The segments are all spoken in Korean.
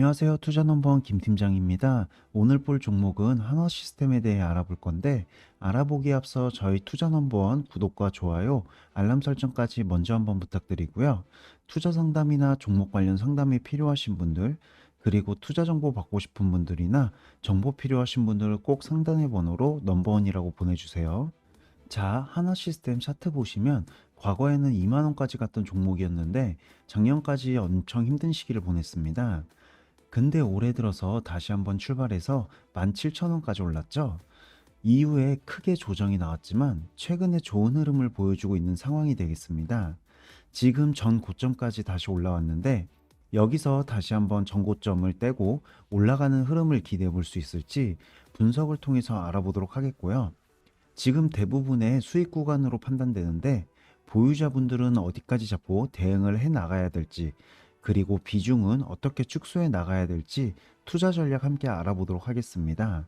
안녕하세요. 투자넘버원 김팀장입니다. 오늘 볼 종목은 한화 시스템에 대해 알아볼 건데 알아보기에 앞서 저희 투자넘버원 구독과 좋아요, 알람 설정까지 먼저 한번 부탁드리고요. 투자 상담이나 종목 관련 상담이 필요하신 분들 그리고 투자 정보 받고 싶은 분들이나 정보 필요하신 분들은 꼭 상단의 번호로 넘버원이라고 보내주세요. 자, 하나 시스템 차트 보시면 과거에는 2만 원까지 갔던 종목이었는데 작년까지 엄청 힘든 시기를 보냈습니다. 근데 올해 들어서 다시 한번 출발해서 17,000원까지 올랐죠. 이후에 크게 조정이 나왔지만 최근에 좋은 흐름을 보여주고 있는 상황이 되겠습니다. 지금 전 고점까지 다시 올라왔는데 여기서 다시 한번 전고점을 떼고 올라가는 흐름을 기대해 볼 수 있을지 분석을 통해서 알아보도록 하겠고요. 지금 대부분의 수익 구간으로 판단되는데 보유자분들은 어디까지 잡고 대응을 해 나가야 될지 그리고 비중은 어떻게 축소해 나가야 될지 투자 전략 함께 알아보도록 하겠습니다.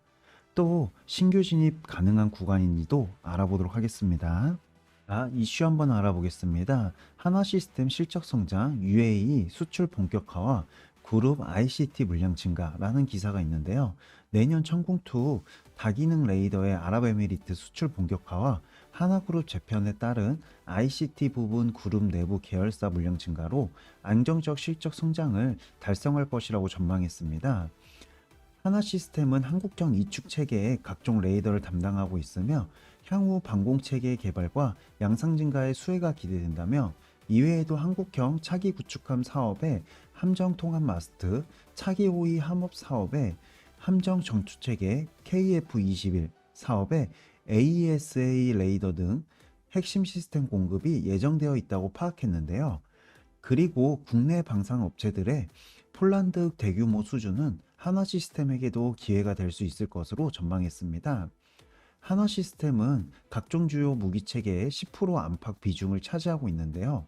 또 신규 진입 가능한 구간인지도 알아보도록 하겠습니다. 자, 이슈 한번 알아보겠습니다. 하나 시스템 실적 성장, UAE 수출 본격화와 그룹 ICT 물량 증가라는 기사가 있는데요. 내년 천공투 다기능 레이더의 아랍에미리트 수출 본격화와 하나그룹 재편에 따른 ICT 부분 그룹 내부 계열사 물량 증가로 안정적 실적 성장을 달성할 것이라고 전망했습니다. 하나 시스템은 한국형 이축 체계의 각종 레이더를 담당하고 있으며 향후 방공 체계 개발과 양상 증가의 수혜가 기대된다며 이외에도 한국형 차기 구축함 사업의 함정 통합 마스트, 차기 호위 함업 사업의 함정 정투 체계 KF21 사업의 AESA 레이더 등 핵심 시스템 공급이 예정되어 있다고 파악했는데요. 그리고 국내 방산 업체들의 폴란드 대규모 수주는 하나 시스템에게도 기회가 될 수 있을 것으로 전망했습니다. 하나 시스템은 각종 주요 무기 체계의 10% 안팎 비중을 차지하고 있는데요.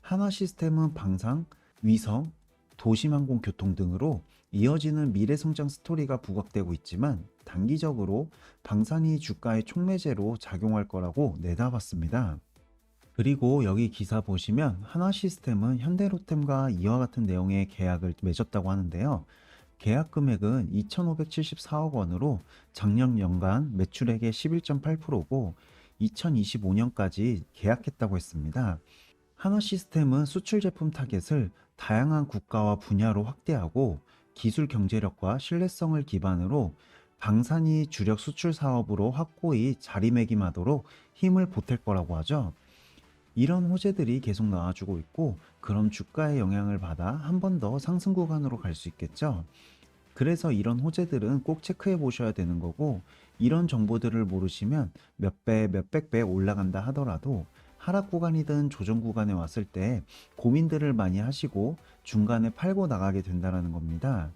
하나 시스템은 방상, 위성, 도심항공 교통 등으로 이어지는 미래 성장 스토리가 부각되고 있지만 단기적으로 방산이 주가의 촉매제로 작용할 거라고 내다봤습니다. 그리고 여기 기사 보시면 하나 시스템은 현대로템과 이와 같은 내용의 계약을 맺었다고 하는데요. 계약 금액은 2,574억 원으로 작년 연간 매출액의 11.8%고 2025년까지 계약했다고 했습니다. 하나 시스템은 수출 제품 타겟을 다양한 국가와 분야로 확대하고 기술 경제력과 신뢰성을 기반으로 방산이 주력 수출 사업으로 확고히 자리매김하도록 힘을 보탤 거라고 하죠. 이런 호재들이 계속 나와주고 있고 그럼 주가의 영향을 받아 한 번 더 상승 구간으로 갈 수 있겠죠. 그래서 이런 호재들은 꼭 체크해 보셔야 되는 거고 이런 정보들을 모르시면 몇 배, 몇백 배 올라간다 하더라도 하락 구간이든 조정 구간에 왔을 때 고민들을 많이 하시고 중간에 팔고 나가게 된다는 겁니다.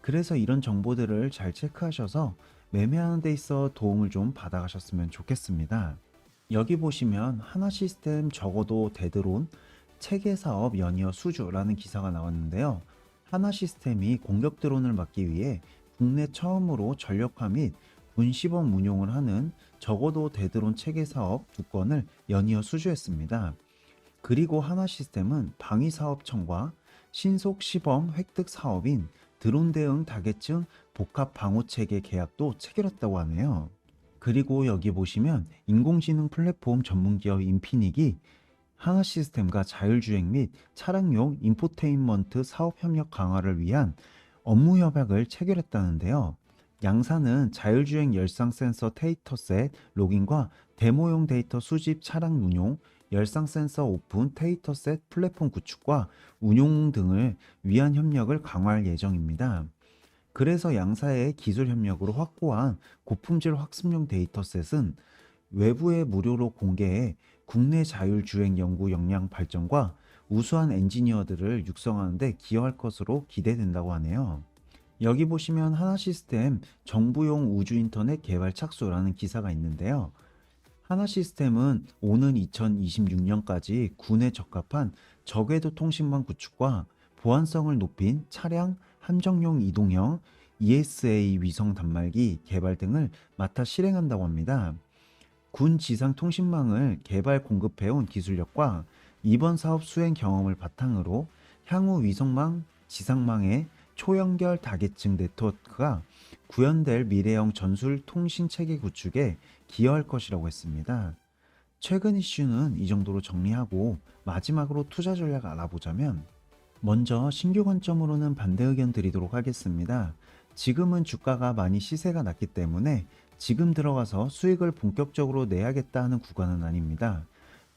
그래서 이런 정보들을 잘 체크하셔서 매매하는 데 있어 도움을 좀 받아가셨으면 좋겠습니다. 여기 보시면 하나 시스템 적어도 대드론 체계 사업 연이어 수주라는 기사가 나왔는데요. 하나 시스템이 공격 드론을 막기 위해 국내 처음으로 전력화 및 군시범 운용을 하는 적어도 대드론 체계 사업 두 건을 연이어 수주했습니다. 그리고 하나 시스템은 방위 사업청과 신속 시범 획득 사업인 드론 대응 타겟층 복합 방호 체계 계약도 체결했다고 하네요. 그리고 여기 보시면 인공지능 플랫폼 전문 기업 인피닉이 하나 시스템과 자율주행 및 차량용 인포테인먼트 사업 협력 강화를 위한 업무 협약을 체결했다는데요. 양사는 자율주행 열상 센서 데이터셋 로깅과 데모용 데이터 수집 차량 운용, 열상 센서 오픈 데이터셋 플랫폼 구축과 운용 등을 위한 협력을 강화할 예정입니다. 그래서 양사의 기술 협력으로 확보한 고품질 학습용 데이터셋은 외부에 무료로 공개해 국내 자율주행 연구 역량 발전과 우수한 엔지니어들을 육성하는 데 기여할 것으로 기대된다고 하네요. 여기 보시면 하나 시스템 정부용 우주 인터넷 개발 착수라는 기사가 있는데요. 하나 시스템은 오는 2026년까지 군에 적합한 저궤도 통신망 구축과 보안성을 높인 차량 함정용 이동형 ESA 위성 단말기 개발 등을 맡아 실행한다고 합니다. 군 지상 통신망을 개발 공급해온 기술력과 이번 사업 수행 경험을 바탕으로 향후 위성망, 지상망의 초연결 다계층 네트워크가 구현될 미래형 전술 통신 체계 구축에 기여할 것이라고 했습니다. 최근 이슈는 이 정도로 정리하고 마지막으로 투자 전략 알아보자면 먼저 신규 관점으로는 반대 의견 드리도록 하겠습니다. 지금은 주가가 많이 시세가 낮기 때문에 지금 들어가서 수익을 본격적으로 내야겠다 하는 구간은 아닙니다.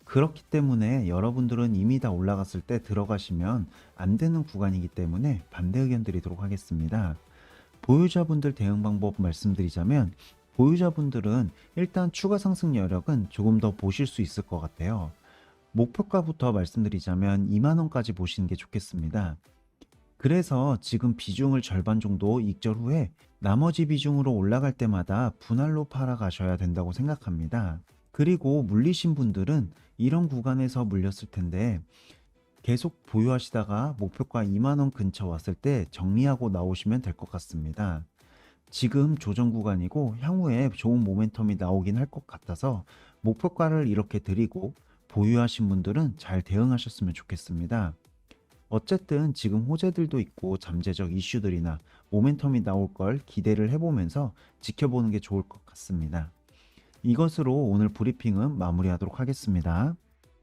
그렇기 때문에 여러분들은 이미 다 올라갔을 때 들어가시면 안 되는 구간이기 때문에 반대 의견 드리도록 하겠습니다. 보유자분들 대응 방법 말씀드리자면 보유자분들은 일단 추가 상승 여력은 조금 더 보실 수 있을 것 같아요. 목표가부터 말씀드리자면 2만원까지 보시는 게 좋겠습니다. 그래서 지금 비중을 절반 정도 익절 후에 나머지 비중으로 올라갈 때마다 분할로 팔아 가셔야 된다고 생각합니다. 그리고 물리신 분들은 이런 구간에서 물렸을 텐데 계속 보유하시다가 목표가 2만원 근처 왔을 때 정리하고 나오시면 될 것 같습니다. 지금 조정 구간이고 향후에 좋은 모멘텀이 나오긴 할 것 같아서 목표가를 이렇게 드리고 보유하신 분들은 잘 대응하셨으면 좋겠습니다. 어쨌든 지금 호재들도 있고 잠재적 이슈들이나 모멘텀이 나올 걸 기대를 해보면서 지켜보는 게 좋을 것 같습니다. 이것으로 오늘 브리핑은 마무리하도록 하겠습니다.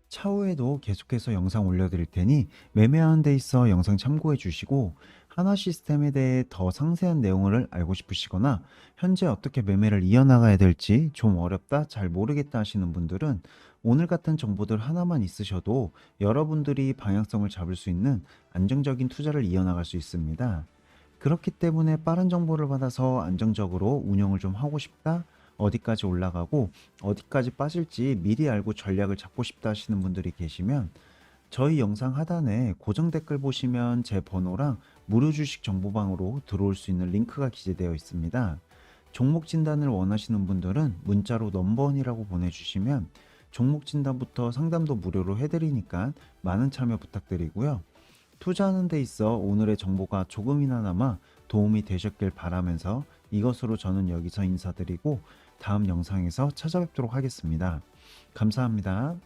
차후에도 계속해서 영상 올려드릴 테니 매매하는 데 있어 영상 참고해 주시고 하나 시스템에 대해 더 상세한 내용을 알고 싶으시거나 현재 어떻게 매매를 이어나가야 될지 좀 어렵다 잘 모르겠다 하시는 분들은 오늘 같은 정보들 하나만 있으셔도 여러분들이 방향성을 잡을 수 있는 안정적인 투자를 이어나갈 수 있습니다. 그렇기 때문에 빠른 정보를 받아서 안정적으로 운영을 좀 하고 싶다 어디까지 올라가고 어디까지 빠질지 미리 알고 전략을 잡고 싶다 하시는 분들이 계시면 저희 영상 하단에 고정 댓글 보시면 제 번호랑 무료 주식 정보방으로 들어올 수 있는 링크가 기재되어 있습니다. 종목 진단을 원하시는 분들은 문자로 넘버원이라고 보내주시면 종목 진단부터 상담도 무료로 해드리니까 많은 참여 부탁드리고요. 투자하는 데 있어 오늘의 정보가 조금이나마 도움이 되셨길 바라면서 이것으로 저는 여기서 인사드리고 다음 영상에서 찾아뵙도록 하겠습니다. 감사합니다.